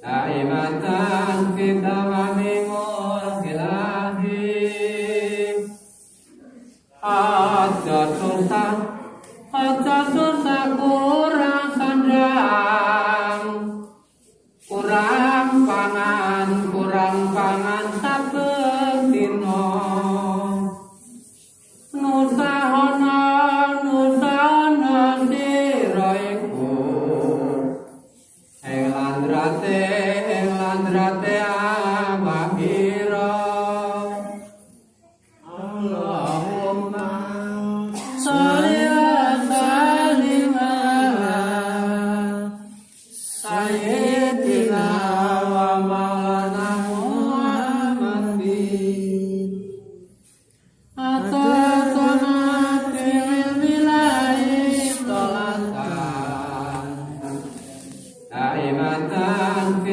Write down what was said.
Daimatan kita mamingor ilahi Aja susah Aja susah kurang sandang. Kurang Elandrate abahira Allahumma salli